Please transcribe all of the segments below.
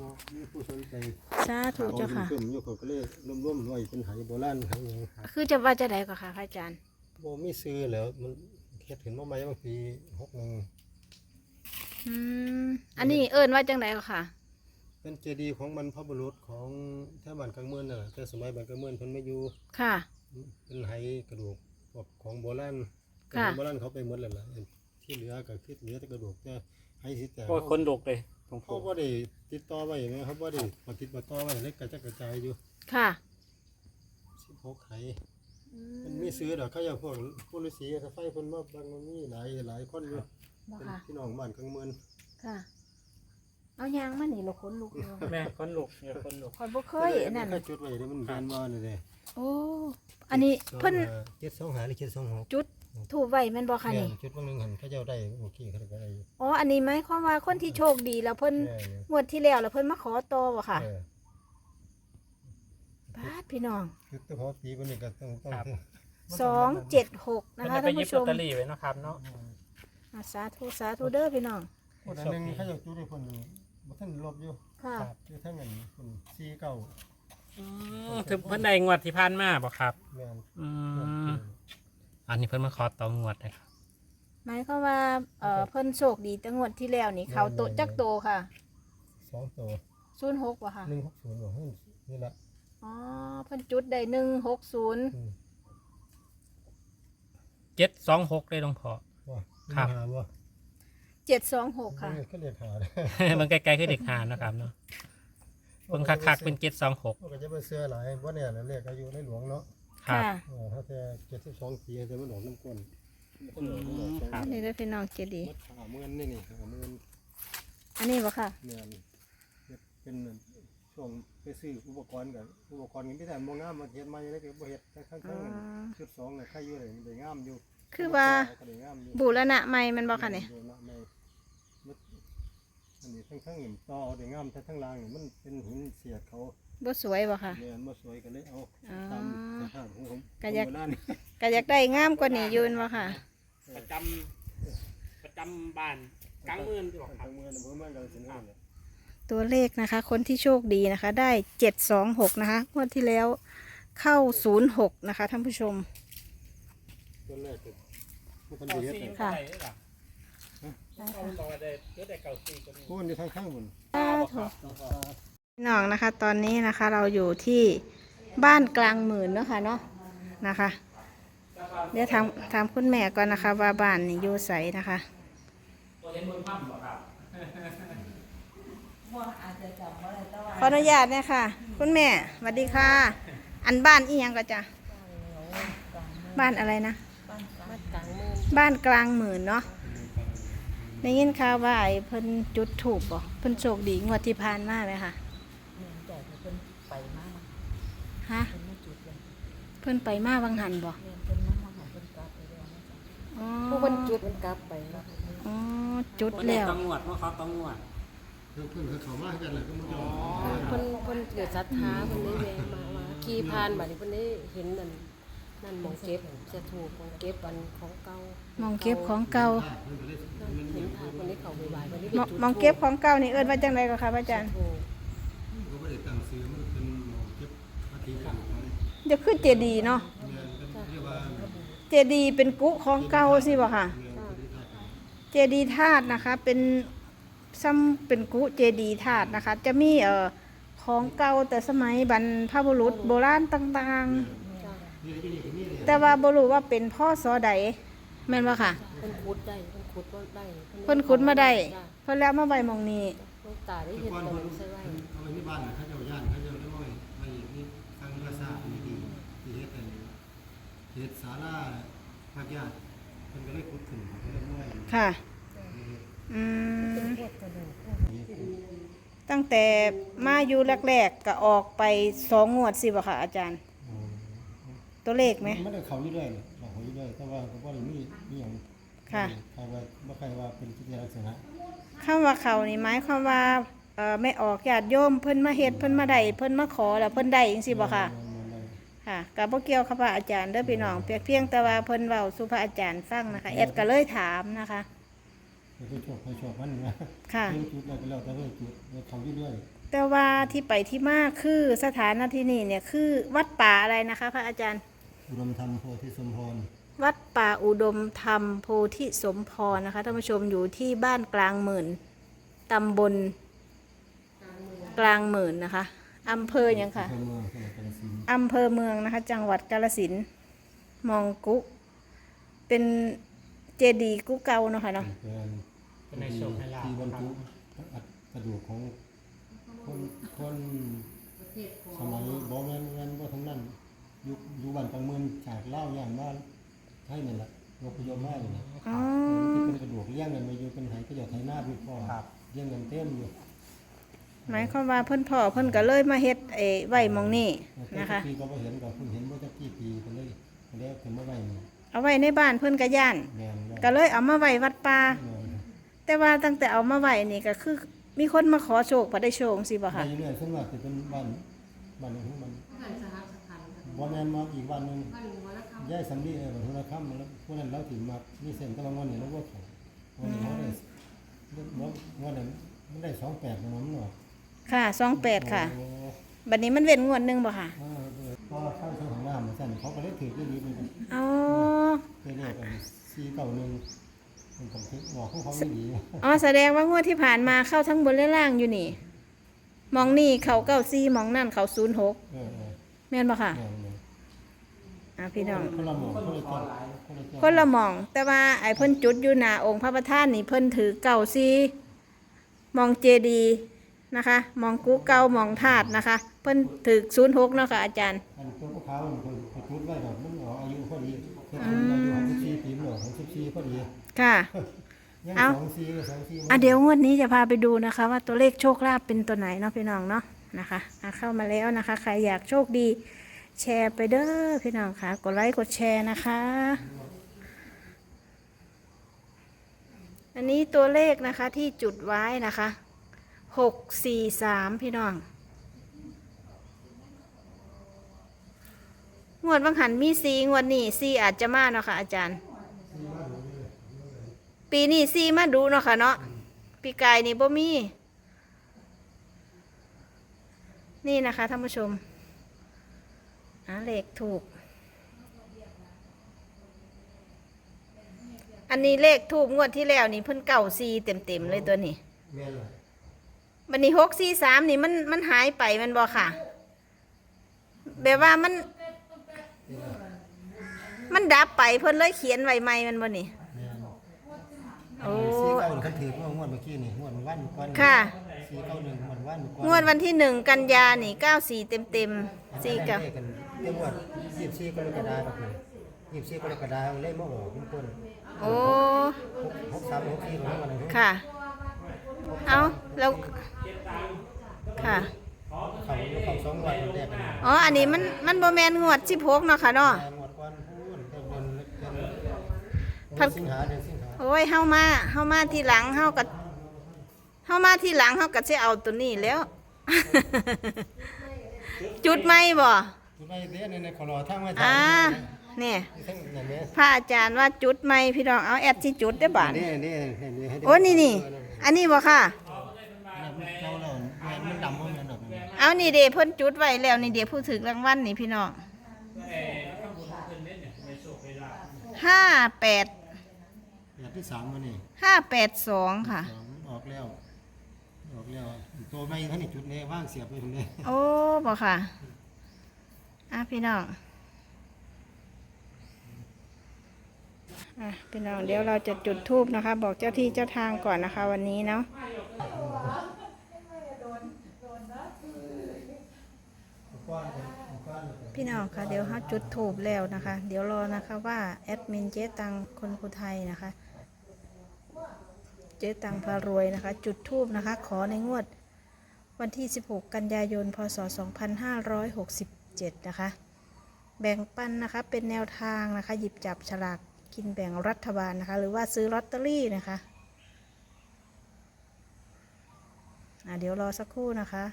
บ่มีผู้สนใจสาธุเจ้าค่ะขขึ้นอยู่เขาก็เลยร่วมๆไว้เป็นไหโบราณไหหยังครับคือจะว่าจะได้ก็ค่ะพระอาจารย์บ่มีซื้อแล้วมันเฮ็ดขึ้นมาใหม่บางปี61อืมอันนี้เอิ้นว่าจังไดก็ค่ะ เป็นเจดีย์ของบรรพบุรุษของแถวบ้านกลางเมืองนั่นแหละแต่สมัยบ้านกลางเมืองเพิ่นมาอยู่ค่ะ เป็นไหกระดูกพวกของโบราณค่ะ โบราณเขาไปหมดแล้วล่ะ ที่เหลือก็คือเหลือแต่กระดูกแต่ให้สิแต่โอ้ยคนลุกเลยหลวงเขาปู่บ่ได้ติดต่อไว้ไหมเขาบ่ได้ปฏิบัติต่อไว้เล็กกระจัดกระจายอยู่ค่ะ16ไหมันมีซื้อดอกเขาอยากพวกผู้ฤาษีเขาไฟเพิ่นมาบางมันมีหลายหลายคนอยู่บ่เป็นค่ะ พี่น้องบ้านกลางเมืองค่ะ เอายางมานี่เราขนลุกอยู่แม่คนลุกเนี่ยคนลุกคอยบ่เคยอันนั่น เขาจุดไว้เด้มันเรียนว่านี่เด้โอ้ อันนี้เพิ่น725หรือ726จุดถูกไว้แม่นบ่คะนี่แม่จุดบางหนึงหันเขาเจ้าได้เมื่อกี้เขาก็ได้อยู่อ๋ออันนี้หมายความว่าคนที่โชคดีแล้วเพิ่นแม่เนี่ยงวดที่แล้วแล้วเพิ่นมาขอต่อบ่ค่ะเออบาดพี่น้องคือตัวพอปีวันนี้ก็ต้องต้องสองเจ็ดหกมันะนคะจะไปท่านหยิบผู้ชลอตมเตอรี่ไว้เนาะครับเนาะ อ่าสาธุสาธุเด้อพี่น้องคนอันหนึงเขาเจ้าจุดได้คนบ่ทันลบอยู่ค่ะอยู่ทั้งนั้นคนสี่เก้าอืม ถึงเพิ่นได้งวดที่ผ่านมาบ่ครับ แม่นอืมอันนี้เพิ่นมาขอต่องวดนะครับหมายความว่าเอ่อเพิ่นโชคดีแต่งวดที่แล้วนี่เขาโตะจักโตค่ะสองตัวศูนย์หกบ่ค่ะหนึ่งหกศูนย์บ่เฮ้ยนี่ละอ๋อเพิ่นจุดได้หนึ่งหกศูนย์อืมเจ็ดสองหกเลยหลวงพ่อ ว่าครับ หาบ่เจ็ดสองหกค่ะ ก็เรียกหาเลย มันใกล้ๆคือเด็กหาเนาะครับเนาะ เพิ่งคักๆเป็นเจ็ดสองหกมันก็จะไปเสื้อหลายบ่เนี่ยเรียกอายุในหลวงเนาะครับ ค่ะเออถ้าแต่72ปีแต่มันออกน้ำก้นอืมครับอันนี้เด้อพี่น้องเจดีมัดขาเมือนนี่นี่ขาเมือนอันนี้บ่ค่ะ เนี่ยเป็นช่วงไปซื้ออุปกรณ์กับอุปกรณ์กันที่แต่บ่งามมาเฮ็ดใหม่เลยก็บ่เฮ็ดแต่ข้างอ๋อๆชุดสองน่ะใครอยู่เลยได้งามอยู่คือว่า ก็ได้งามอยู่บูรณะใหม่แมันบ่ค่ะเนี่ย โดนละไม่มัดอันนี้ ทั้งทั้งหินต่อเอาได้งามแต่ทั้งล่างนี่มันเป็นหินเสียดเขาบ่สวยบ่ค่ะเนี่ยมาสวยกันเลยเอาอ๋อตามสภาพของผมก็อยากโบราณก็อยากได้งามกว่านี้อยืนบ่ค่ะ ประจำประจำบ้านกลางเมืองที่บอกครัทาบงเมืองอำเภอเมืองกาฬสินธุ์นั่นแหละตัวเลขนะคะ คนที่โชคดีนะคะ ได้เจ็ดสองหกนะคะงวดที่แล้วเข้าศูนย์หกนะคะท่านผู้ชมต้นแรกคือมันเป็นเก่าเฮ็ดซีเลยก็ได้หรือเปล่าเขาบอกว่าได้เยอะ ได้เก่าซีก็มีโอ้นี่ข้างๆบนน้องนะคะ ตอนนี้นะคะ เราอยู่ที่บ้านกลางหมื่นเนาะค่ะเนาะนะคะ เดี๋ยวถามถามคุณแม่ก่อนนะคะ ว่าบ้านนี่อยู่ใสนะคะตัวเห็นบนภาพบอกครับขออนุญาตเนี่ยค่ะ คุณแม่สวัสดีค่ะ อันบ้านอีหยังก็จะบ้านอะไรนะ บ้านกลางหมื่นเนาะ ได้ยินข่าวว่าไอ้เพิ่นจุดถูกบ่เพิ่นโชคดีงวดที่ผ่านมาไหมคะฮะเพิ่นไปมาวังหันบ่อ๋อผู้คนจุดมันกลับไปเนาะอ๋อจุดคนได้แล้วต้องงวดว่าเขาต้องงวดเพิ่นเพิ่นเขาเข้ามากันแหละก็มันจะเพิ่นเพิ่นเกิดศรัทธาเพิ่นได้แวะมาว่าขี่ผ่านบัดนี้เพิ่นได้เห็นนั่น นั่นหมองเก็บจะถูกหมองเก็บอันของเก่ามองเก็บของเก่านั่นเห็นทางเพิ่นได้เข้าไปไหว้เพิ่นได้ไปมองจุดมองเก็บของเก่านี่เอิ้นว่าจังไดก็ค่ะพระอาจารย์ถูกก็ไม่ได้ตั้งซื้อมันเป็นหมอเก็บอาทิตย์กันไปเดี๋ยวคือเจดีย์เนาะแม่นเป็นเรียกว่าเจดีย์เป็นกุของเก่าสิบ่ค่ะเจดีย์ธาตุนะคะเป็นซ้ำเป็นกุเจดีย์ธาตุนะคะ จะมีเอ่อของเก่าแต่สมัยบรรพบุรุษโบราณต่างจ้าๆ แต่ว่าบ่รู้ว่าเป็นพ่อสอใดแม่นบ่ค่ะ เพิ่นขุดได้เพิ่นขุดบ่ได้เพิ่นขุดมาได้ จ้ะเพิ่นแล้วมาไว้หมองนี้หลวงตาได้เฮ็ดก่อนตรเพิ่นงใส่ไว้เอาไว้ที่บ้านน่ะเขาเจ้าย่านเขาเจ้าได้ไว้ไว้นี่ทางภาษาที่ดีที่เฮ็ดอันนี้เฮ็ดศาลาภาคญาติเพิ่นก็เลยขุดขึ้นเพิ่นก็เลยไว้ค่ะ อืมตั้งแต่มาอยู่แรกๆก็ออกไปสองงวดสิบ่ค่ะอาจารย์ ตัวเลขไหม มันได้เขาอยู่เรื่อยเลยเขาอยู่เรื่อยแต่ว่าก็บ่ได้มีมีหยังค่ะ ใครว่าบ่ใครว่าเป็นกิจลักษณะคำว่าเขานี่หมายความว่าเอ่อไม่ออกญาติโยมเพิ่นมาเฮ็ดเพิ่นมาได้เพิ่นมาขอแล้วเพิ่นได้จังซี่บ่ค่ะค่ะกับบ่เกี่ยวกับพระอาจารย์เด้อพี่น้องเพียงเพียงแต่ว่าเพิ่นเว้าสู่พระอาจารย์ฟังนะคะแอดก็เลยถามนะคะก็คือชอบไปชอบมันนะค่ะ เรื่องจุดแล้วก็แล้วแต่เรื่องจุดแล้วเขาอยู่เรื่อยแต่แต่ว่าที่ไปที่มาคือสถานที่นี่เนี่ยคือวัดป่าอะไรนะคะ พระอาจารย์ อุดมธรรมโพธิสมพร วัดป่าอุดมธรรมโพธิสมพรนะคะท่านผู้ชมอยู่ที่บ้านกลางหมื่นตำบลกลางหมื่นนะคะอำเภอหยังค่ะอำเภอเมืองจังหวัดกาฬสินธุ์อำเภอเมืองนะคะ จังหวัดกาฬสินธุ์มองกุเป็นเจดีย์กุเก่าเนาะค่ะเนาะเป็นเป็นในโชคให้ลาภ ที่บรรทุกอัดกระดูกของคนคนสมัยบ่แม่นแม่นบ่ทั้งนั้น ยุคอยู่บ้านกลางเมืองจากเล่าวย่างบ้านไทยนั่นแหละโลพยพมาเลยนะอ๋อ ที่เป็นกระดูกเลี้ยงกันมาอยู่เป็นไหก็อยากไทยหน้าพี่พ่อเลี้ยงกันเต็มอยู่หมายความว่าเพิ่นพ่อเพิ่นก็เลยมาเฮ็ดไอ้ไว้หมองนี่นะนะคะ ปีก็บ่เห็นก็เพิ่งเห็นเมื่อจะกี่ปีก็เลยก็เลยเอาขึ้นมาไว้นี่เอาไว้ในบ้านเพิ่นก็ย่าน แม่นแล้วก็เลยเอามาไว้วัดป่าแม่น แต่ว่าตั้งแต่เอามาไว้นี่ก็คือ มีคนมาขอโชคพอได้โชคสิบ่ไปค่ะเรื่อยๆซึ่งว่าจะเป็นบ้านบ้านหนึงของมัน บ่แม่นมาอีกบ้านหนึงยายสำลีเออบัดทุนค่ำแล้วพวกนั้นเราถึงมามีเส้นตะวันวันนี่แล้วบ่ถูกวันนี้เขาได้บ่วันนั้นมันได้28มันเนาะค่ะสองแปดค่ะ โอ้บัดนี้มันเว้นงวดหนึงบ่ค่ะ เออเออพอเข้าทางของน้ำมาสั่นเขาก็เลยถือที่นี้ไปเลยอ๋อไปเรียกกัน491มันก็ถือบอกของเขาไม่ดีอ๋อแสดงว่างวดที่ผ่านมาเข้าทั้งบนและล่างอยู่นี่ มองนี่เขาเก้าซีมองนั่นเขาศูนย์หกเออเออแม่นบ่ค่ะ แม่น อะพี่น้องๆคนละหมองคนละจ้องคนละจ้องคนละหมอง แต่ว่าไอ้เพิ่นจุดอยู่หน้าองค์พระประธานนี่เพิ่นถือเก้าซีมองเจดีย์นะคะ มองกุเก้ามองธาตุนะคะ เพิ่นถือศูนย์หกเนาะค่ะอาจารย์ อันตัวพวกเขามันคนไปจุดไว้แบบมันออกอายุพอดีเพิ่นอายุ64ปีมันออก64พอดีค่ะ ยังเอ้า สองสี่ก็สองสี่อะเดี๋ยวงวดนี้จะพาไปดูนะคะ ว่าตัวเลขโชคลาภเป็นตัวไหนเนาะพี่น้องเนาะนะคะอะเข้ามาแล้วนะคะ ใครอยากโชคดี แชร์ไปเด้อพี่น้องค่ะ กดไลค์กดแชร์นะคะ อันนี้ตัวเลขนะคะที่จุดไว้นะคะหกสี่สามพี่น้องงวดบางหันมีซีงวดนี้ซีอาจจะมาเนาะค่ะอาจารย์ ปีนี้ซีมาดูเนาะค่ะเนาะปีกายนี่บ่มี นี่นะคะท่านผู้ชม อะเลขถูก อันนี้เลขถูกงวดที่แล้วนี่เพิ่นเก่าซีเต็มเต็มๆเลยตัวนี้แม่นเลยบันนี้หกซีสามนี่มันมันหายไปแมันบ่ค่ะ แบบว่ามัน มันดับไปเพิ่นเลยเขียนไว้ใหม่แมันบ่นี่แม่น โอ้ สี่เก้าคันถือว่างวดเมื่อกี้นี่งวดวันก่อนค่ะ สี่เก้าหนึ่งงวดวันก่อนงวดวันที่หนึ่งกันยานี่เก้าสี่เต็มเต็มๆสี่กับ เลขกันเรื่องงวดยี่สิบสี่กรกฎาคมยี่สิบสี่กรกฎาคมเลขมาออกเป็นคนโอ้ หกสามหกสี่ของวันนั้นค่ะ เอาแล้ว ค่ะ เขาอยู่เขาสองวันแรกกันอ๋อ อันนี้มัน มันบ่แมนงวดสิบหกเนาะค่ะเนาะงวดก่อนพูนเดือนเดือนเดืพัอนนสิงหาเดือนสิงหา โอ้ยเฮามาเฮามาทีหลังเฮาก็เฮามาทีหลังเฮาก็สิเอาตัวนี้แล้ว จุดไหมบ่จุดไม่เด้ในในขอรอทั้งมาอ่าทางเนี่ยทั้งอย่างนี้พระอาจารย์ว่าจุดไหมพี่น้องเอาแอดที่จุดได้อบาดนี่นี่นี่โอ้นี่นี่อันนี้บ่ค่ะเจ้าเรามันดำมันดำเอานี่เด้เพิ่นจุดไว้แล้วนี่เด้ผู้ถึกรางวัลนี่พี่น้องห้าแปด แบบที่สามมานี่ห้าแปดสองค่ะ สองออกแล้ว ออกแล้วตัวไม่ท่านนี่จุดนี้ว่างเสียบไปตรงนี้โอ้บ่ค่ะอะพี่น้องอะพี่น้องเดี๋ยวเราจะจุดทูบนะคะ บอกเจ้าที่เจ้าทางก่อนนะคะ วันนี้เนาะพี่น้องคะเดี๋ยวเขาจุดถูบแล้วนะคะ เดี๋ยวรอนะคะว่าแอดมินเจ๊ตังคนคุไทยนะคะ เจ๊ตังพารวยนะคะ จุดทูบนะคะ ขอในงวดวันที่ 16 กันยายน พศ 2567 นะคะ แบ่งปันนะคะ เป็นแนวทางนะคะ หยิบจับฉลากกินแบ่งรัฐบาลนะคะ หรือว่าซื้อลอตเตอรี่นะคะะเดี๋ยวรอสักครู่นะคะ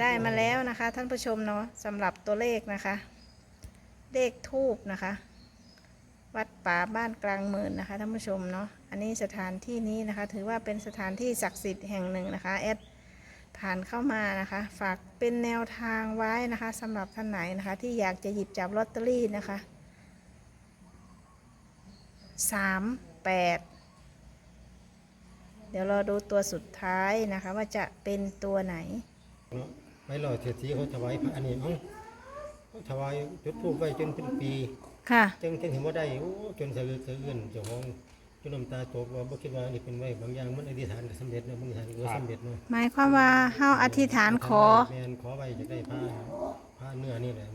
ได้มาแล้วนะคะ ท่านผู้ชมเนาะสำหรับตัวเลขนะคะ เลขทูบนะคะ วัดป่าบ้านกลางเมืองนะคะ ท่านผู้ชมเนาะ อันนี้สถานที่นี้นะคะ ถือว่าเป็นสถานที่ศักดิ์สิทธิ์แห่งหนึ่งนะคะแอดผ่านเข้ามานะคะ ฝากเป็นแนวทางไว้นะคะสำหรับท่านไหนนะคะ ที่อยากจะหยิบจับลอตเตอรี่นะคะสามแปดเดี๋ยวรอดูตัวสุดท้ายนะคะ ว่าจะเป็นตัวไหนเนาะไปรอเศรษฐีเขาถวายพระอันนี้เอ้าเขาถวายจุดธูปไว้จนเป็นปี ค่ะจังจังเห็นว่าได้โอ้จนสะอึกสะอื้นเจ้าของ จนน้ำตาตกว่าบ่คิดว่านี่เป็นไว้บางอย่างมันอธิษฐานก็สำเร็จเนาะบางอธิษฐานก็บ่สำเร็จเนาะหมายความว่าเฮาอธิษฐานขอ แม่นขอไว้จะได้ผ้าผ้าเนื้อนี่แหละ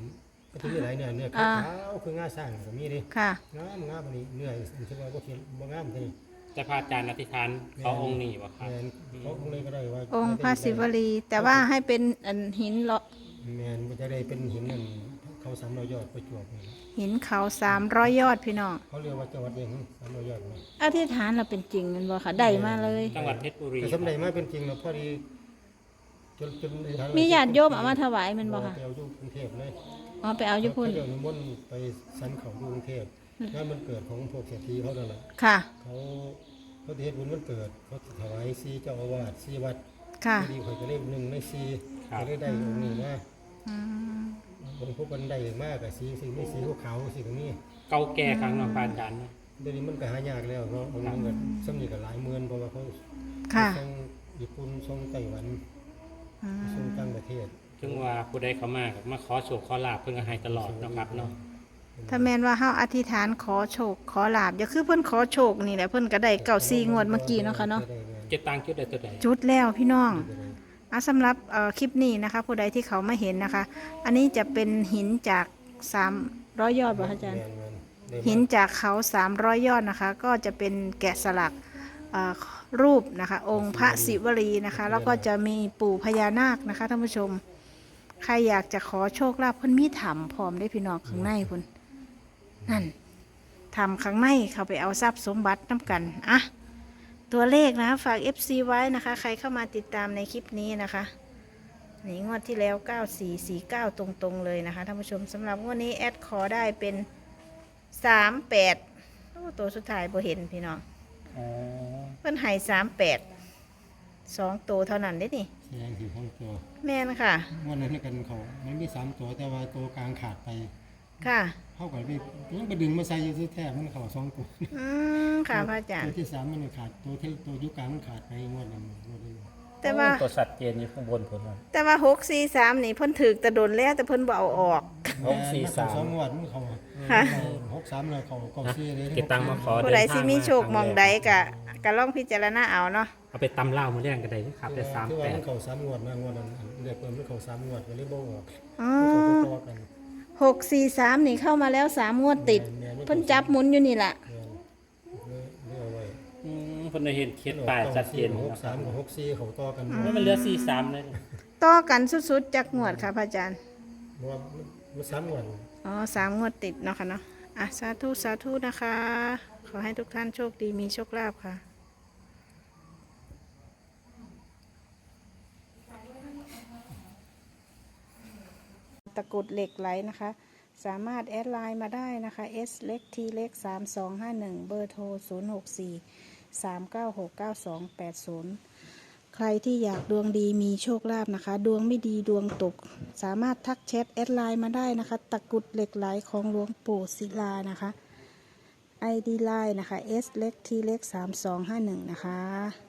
ก็ถือหลายเนื้อเนื้ออ่าขาวๆคืองาสร้างก็มีดิค่ะ งามงามอันนี้เนื้ออันที่ว่าบ่คิดบ่งามเท่านี้จะพระอาจารย์อธิษฐานเขาองค์นี้วะครับ แม่นเขาองค์นี้ก็ได้ว่าองค์พระศิวลี แต่ว่าให้เป็นอันหินเลาะ แม่นบ่จะได้เป็นหินนั่น เขาสามร้อยยอดประจวบนี่หินเขาสามร้อยยอดพี่น้องเขาเรียกว่าจังหวัดเองสามร้อยยอดนี่อธิษฐานเราเป็นจริงแมันบ่ค่ะได้มาเลย จังหวัดเพชรบุรีแต่สำเร็จมาเป็นจริงแล้วพอดีจนจนมีญาติโยมเอามาถวายแมันบ่ค่ะไปเอาอยู่กรุงเทพเลยอ๋อไปเอาอยู่พุ่นเขาเดี๋ยวนิมนต์ไปสันเขาอยู่กรุงเทพงานมันเกิดของพวกเศรษฐีเขานั่นแหละค่ะ เขาเขาเทศบุญมันเกิดเขาถวายซีเจ้าอาวาสซีวัดค่ะ พอดีข่อยก็เล่หนึ่งในซีก็ได้ได้องค์นี้มา อืม บางพวกมันได้มากกับสีสีไม่สีขาวๆสีตรงนี้เก่าแก่ครั้งเนาะพระอาจารย์เนาะเดี๋ยวนี้มันก็หายากแล้วเนาะบางมันก็สำนีกับหลายหมื่นเพราะว่าเขาค่ะส่งญี่ปุ่นส่งไต้หวันอืส่งมต่างประเทศถึงว่าผู้ใดเขามาก็มาขอโชคขอลาบเพิ่นก็ให้ตลอดเนาะครับเนาะถ้าแม่นว่าเฮาอธิษฐานขอโชค ขอลาบอย่าคือเพิ่นขอโชคนี่แหละเพิ่นก็ได้เก่าซีงวดเมื่อกี้เนาะค่ะเนาะเก็บตังค์จุดใดตัวใดจุดแล้วพี่น้อง อะสำหรับเอ่อคลิปนี้นะคะ ผู้ใดที่เขามาเห็นนะคะ อันนี้จะเป็นหินจาก300ยอดบ่คะอาจารย์ หินจากเขา300ยอดนะคะ ก็จะเป็นแกะสลักเอ่อรูปนะคะ องค์พระศิวลีนะคะ แล้วก็จะมีปู่พญานาคนะคะท่านผู้ชม ใครอยากจะขอโชคลาภเพิ่นมีถ้ำพร้อมได้พี่น้องข้างในพุ่นนั่นถ้ำข้างในเขาไปเอาทรัพย์สมบัติน้ำกัน อะ ตัวเลขนะคะฝาก FC ไว้นะคะ ใครเข้ามาติดตามในคลิปนี้นะคะนี่งวดที่แล้ว 9449 ตรงๆ เลยนะคะท่านผู้ชมสำหรับงวดนี้แอดขอได้เป็นสามแปดโอ้ตัวสุดท้ายบ่เห็นพี่น้องอ๋อเพิ่นให้สามแปดสองตัวเท่านั้นเด้นี่แสดงถึงของตัว แม่นค่ะ วันนั้นกันเขามันมีสามตัวแต่ว่าตัวกลางขาดไป ค่ะ เข้ากับไปยังไปดึงมาใส่อยูแท้มันเขาสองตัวอืมค่ะพระอาจารตัย์ วที่สามมันขาดตัวที่ตัวยุคกลางมันขาดไปงวดหนึงงวดหนึงแต่ว่า ตัวสัตว์เจนอยู่ข้างบนผมว่า แต่ว่าหกสี่สามนี่เพิ่นถือตะดนแล้วแต่เพิ่นบ่เอาออก หกสี่สามสองงวดมันเขาค่ะ หกสามเลยเขาเก้าสี่เลย เก็บตังค์มาขอผู้ใดสิมีโชคหมองใดกะกะลองพิจารณาเอาเนาะ เอาไปตำเหล้ามาเลี้ยงกันได้ครับได้สามที่แปว่าดมันเขาสามงวดนะงวดนั้นเรียกว่ามันเขาสามงวดก็เลยบ่ออกอ๋อมันเขาต่อกัน หกสี่สามนี่เข้ามาแล้วสามงวดติด เพิ่นจับหมุนอยู่นี่ล่ะเนี่ยเลยเอาไว้อืมเพิ่นได้เห็นเขียนป้ายชัดเจนหกสามกับหกสี่เขาต่อกันว่ามันเหลือสี่สามเลยต่อกันสุดๆจากงวดค่ะพระอาจารย์เพราะว่ามันสามงวดอ๋อสามงวดติดเนาะค่ะเนาะอะสาธุสาธุนะคะ ขอให้ทุกท่านโชคดีมีโชคลาภค่ะะกรุดเหล็กไหลนะคะ สามารถแอดไลน์มาได้นะคะ S เล็ก T เล็ก 3251 เบอร์โทร 064 396 9280 ใครที่อยากดวงดีมีโชคลาภนะคะ ดวงไม่ดีดวงตก สามารถทักแชทแอดไลน์มาได้นะคะ ตะกรุดเหล็กไหลของหลวงปู่ศิลานะคะ ID ไลน์นะคะ S เล็ก T เล็ก 3251 นะคะ